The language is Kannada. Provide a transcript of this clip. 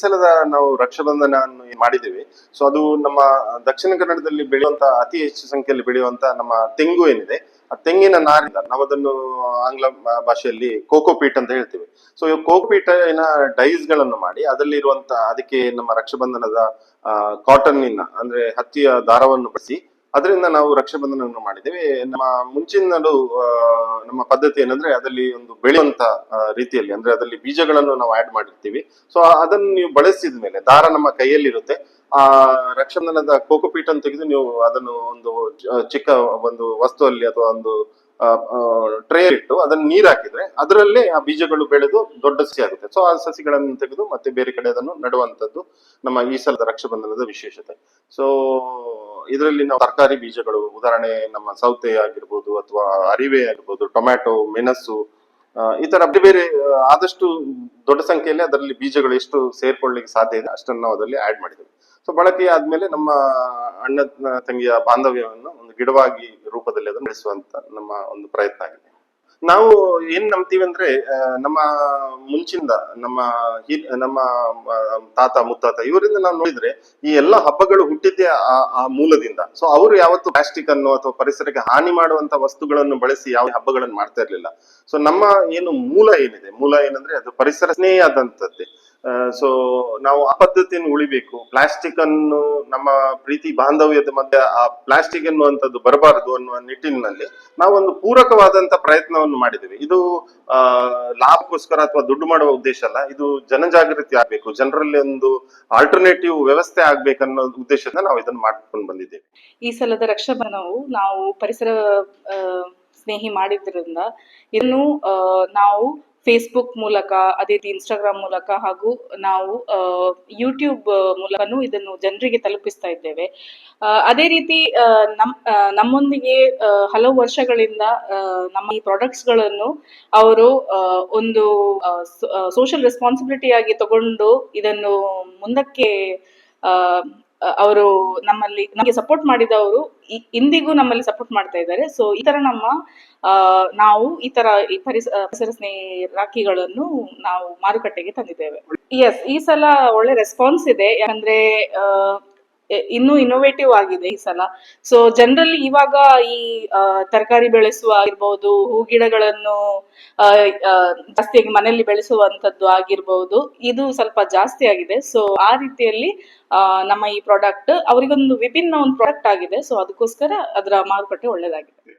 ಸಲದ ನಾವು ರಕ್ಷಾಬಂಧನ ಮಾಡಿದ್ದೇವೆ. ಸೊ ಅದು ನಮ್ಮ ದಕ್ಷಿಣ ಕನ್ನಡದಲ್ಲಿ ಬೆಳೆಯುವಂತ ಅತಿ ಹೆಚ್ಚು ಸಂಖ್ಯೆಯಲ್ಲಿ ಬೆಳೆಯುವಂತ ನಮ್ಮ ತೆಂಗು ಏನಿದೆ, ಆ ತೆಂಗಿನ ನಾರಿಂದ ನಾವು ಅದನ್ನು ಆಂಗ್ಲ ಭಾಷೆಯಲ್ಲಿ ಕೋಕೋಪೀಟ್ ಅಂತ ಹೇಳ್ತೇವೆ. ಸೊ ಈ ಕೋಕೋಪೀಟಿನ ಡೈಸ್ಗಳನ್ನು ಮಾಡಿ ಅದರಲ್ಲಿ ಇರುವಂತ ಅದಕ್ಕೆ ನಮ್ಮ ರಕ್ಷಾಬಂಧನದ ಇನ್ನ ಅಂದ್ರೆ ಹತ್ತಿಯ ದಾರವನ್ನು ಬಳಸಿ ಅದರಿಂದ ನಾವು ರಕ್ಷಾಬಂಧನವನ್ನು ಮಾಡಿದ್ದೇವೆ. ನಮ್ಮ ಮುಂಚಿನಲ್ಲೂ ನಮ್ಮ ಪದ್ಧತಿ ಏನಂದ್ರೆ ಅದರಲ್ಲಿ ಒಂದು ಬೆಳೆಯುವಂತ ರೀತಿಯಲ್ಲಿ, ಅಂದ್ರೆ ಅದರಲ್ಲಿ ಬೀಜಗಳನ್ನು ನಾವು ಆಡ್ ಮಾಡಿರ್ತೀವಿ. ಸೊ ಅದನ್ನು ನೀವು ಬಳಸಿದ ಮೇಲೆ, ದಾರ ನಮ್ಮ ಕೈಯಲ್ಲಿರುತ್ತೆ. ಆ ರಕ್ಷಾಬಂಧನದ ಕೋಕೋಪೀಟ್ ಅನ್ನು ತೆಗೆದು ನೀವು ಅದನ್ನು ಒಂದು ಚಿಕ್ಕ ಒಂದು ವಸ್ತುವಲ್ಲಿ ಅಥವಾ ಒಂದು ಟ್ರೇ ಇಟ್ಟು ಅದನ್ನು ನೀರು ಹಾಕಿದ್ರೆ ಅದರಲ್ಲೇ ಆ ಬೀಜಗಳು ಬೆಳೆದು ದೊಡ್ಡ ಸಸಿ ಆಗುತ್ತೆ. ಸೊ ಆ ಸಸಿಗಳನ್ನು ತೆಗೆದು ಮತ್ತೆ ಬೇರೆ ಕಡೆ ಅದನ್ನು ನಡುವಂತದ್ದು ನಮ್ಮ ಈ ಸಲದ ರಕ್ಷಾಬಂಧನದ ವಿಶೇಷತೆ. ಸೊ ಇದರಲ್ಲಿ ನಾವು ತರಕಾರಿ ಬೀಜಗಳು, ಉದಾಹರಣೆ ನಮ್ಮ ಸೌತೆ ಆಗಿರ್ಬೋದು ಅಥವಾ ಅರಿವೆ ಆಗಿರ್ಬೋದು, ಟೊಮ್ಯಾಟೊ, ಮೆಣಸು ಈ ತರ ಬೇರೆ ಬೇರೆ ಆದಷ್ಟು ದೊಡ್ಡ ಸಂಖ್ಯೆಯಲ್ಲಿ ಅದರಲ್ಲಿ ಬೀಜಗಳು ಎಷ್ಟು ಸೇರ್ಕೊಳ್ಳಿಕ್ಕೆ ಸಾಧ್ಯ ಇದೆ ಅಷ್ಟನ್ನು ನಾವು ಅದರಲ್ಲಿ ಆಡ್ ಮಾಡಿದ್ದೇವೆ. ಸೊ ಬಳಕೆ ಆದ್ಮೇಲೆ ನಮ್ಮ ಅಣ್ಣ, ತಂಗಿಯ ಬಾಂಧವ್ಯವನ್ನು ಒಂದು ಗಿಡವಾಗಿ ರೂಪದಲ್ಲಿ ಅದನ್ನು ಬೆಳೆಸುವಂತ ನಮ್ಮ ಒಂದು ಪ್ರಯತ್ನ ಆಗಿದೆ. ನಾವು ಏನ್ ನಂಬ್ತೀವಿ ಅಂದ್ರೆ ನಮ್ಮ ಮುಂಚಿಂದ ನಮ್ಮ ನಮ್ಮ ತಾತ, ಮುತ್ತಾತ ಇವರಿಂದ ನಾವು ನೋಡಿದ್ರೆ ಈ ಎಲ್ಲ ಹಬ್ಬಗಳು ಹುಟ್ಟಿದ್ದೆ ಆ ಮೂಲದಿಂದ. ಸೊ ಅವರು ಯಾವತ್ತು ಪ್ಲಾಸ್ಟಿಕ್ ಅನ್ನು ಅಥವಾ ಪರಿಸರಕ್ಕೆ ಹಾನಿ ಮಾಡುವಂತ ವಸ್ತುಗಳನ್ನು ಬಳಸಿ ಯಾವ ಹಬ್ಬಗಳನ್ನು ಮಾಡ್ತಾ ಇರ್ಲಿಲ್ಲ. ಸೊ ನಮ್ಮ ಏನು ಮೂಲ ಏನಿದೆ? ಮೂಲ ಏನಂದ್ರೆ ಅದು ಪರಿಸರ ಸ್ನೇಹಿಯಾದಂಥದ್ದೇ ಸೊ ನಾವು ಆ ಪದ್ಧತಿಯನ್ನು ಉಳಿಬೇಕು. ಪ್ಲಾಸ್ಟಿಕ್ ಅನ್ನು ನಮ್ಮ ಪ್ರೀತಿ ಬಾಂಧವ್ಯದ ಮಧ್ಯೆ ಆ ಪ್ಲಾಸ್ಟಿಕ್ ಎನ್ನುವಂಥದ್ದು ಬರಬಾರದು ಅನ್ನುವ ನಿಟ್ಟಿನಲ್ಲಿ ನಾವು ಒಂದು ಪೂರಕವಾದಂತ ಪ್ರಯತ್ನವನ್ನು ಮಾಡಿದ್ದೇವೆ. ಇದು ಲಾಭಕ್ಕೋಸ್ಕರ ಅಥವಾ ದುಡ್ಡು ಮಾಡುವ ಉದ್ದೇಶ ಅಲ್ಲ, ಇದು ಜನಜಾಗೃತಿ ಆಗ್ಬೇಕು. ಜನರಲ್ಲಿ ಒಂದು ಆಲ್ಟರ್ನೇಟಿವ್ ವ್ಯವಸ್ಥೆ ಆಗ್ಬೇಕನ್ನೋ ಉದ್ದೇಶದಿಂದ ನಾವು ಇದನ್ನು ಮಾಡ್ಕೊಂಡು ಬಂದಿದ್ದೇವೆ. ಈ ಸಲದ ರಕ್ಷಾಬಂಧನವು ನಾವು ಪರಿಸರ ಸ್ನೇಹಿ ಮಾಡಿದ್ರಿಂದ ಇನ್ನು ನಾವು ಫೇಸ್ಬುಕ್ ಮೂಲಕ ಅದೇ ರೀತಿ ಇನ್ಸ್ಟಾಗ್ರಾಮ್ ಮೂಲಕ ಹಾಗೂ ನಾವು ಯೂಟ್ಯೂಬ್ ಮೂಲಕನೂ ಇದನ್ನು ಜನರಿಗೆ ತಲುಪಿಸ್ತಾ ಇದ್ದೇವೆ. ಅದೇ ರೀತಿ ನಮ್ ನಮ್ಮೊಂದಿಗೆ ಹಲವು ವರ್ಷಗಳಿಂದ ನಮ್ಮ ಈ ಪ್ರಾಡಕ್ಟ್ಸ್ಗಳನ್ನು ಅವರು ಆ, ಒಂದು ಸೋಷಿಯಲ್ ರೆಸ್ಪಾನ್ಸಿಬಿಲಿಟಿ ಆಗಿ ತಗೊಂಡು ಇದನ್ನು ಮುಂದಕ್ಕೆ ಅವರು ನಮ್ಮಲ್ಲಿ ನಮಗೆ ಸಪೋರ್ಟ್ ಮಾಡಿದವರು ಇಂದಿಗೂ ನಮ್ಮಲ್ಲಿ ಸಪೋರ್ಟ್ ಮಾಡ್ತಾ ಇದ್ದಾರೆ. ಸೊ ಈ ತರ ನಮ್ಮ ನಾವು ಈ ತರ ಈ ಪರಿಸ ಪರಿಸರ ಸ್ನೇಹಿ ರಾಖಿಗಳನ್ನು ನಾವು ಮಾರುಕಟ್ಟೆಗೆ ತಂದಿದ್ದೇವೆ. ಎಸ್ ಈ ಸಲ ಒಳ್ಳೆ ರೆಸ್ಪಾನ್ಸ್ ಇದೆ. ಯಾಕಂದ್ರೆ ಇನ್ನೂ ಇನ್ನೋವೇಟಿವ್ ಆಗಿದೆ ಈ ಸಲ. ಸೊ ಜನರಲ್ಲಿ ಇವಾಗ ಈ ತರಕಾರಿ ಬೆಳೆಸುವ ಆಗಿರ್ಬೋದು, ಹೂ ಗಿಡಗಳನ್ನು ಜಾಸ್ತಿಯಾಗಿ ಮನೆಯಲ್ಲಿ ಬೆಳೆಸುವಂತದ್ದು ಆಗಿರ್ಬಹುದು ಇದು ಸ್ವಲ್ಪ ಜಾಸ್ತಿ ಆಗಿದೆ. ಸೊ ಆ ರೀತಿಯಲ್ಲಿ ನಮ್ಮ ಈ ಪ್ರಾಡಕ್ಟ್ ಅವರಿಗೊಂದು ವಿಭಿನ್ನ ಒಂದು ಪ್ರಾಡಕ್ಟ್ ಆಗಿದೆ. ಸೊ ಅದಕ್ಕೋಸ್ಕರ ಅದರ ಮಾರುಕಟ್ಟೆ ಒಳ್ಳೆದಾಗಿದೆ.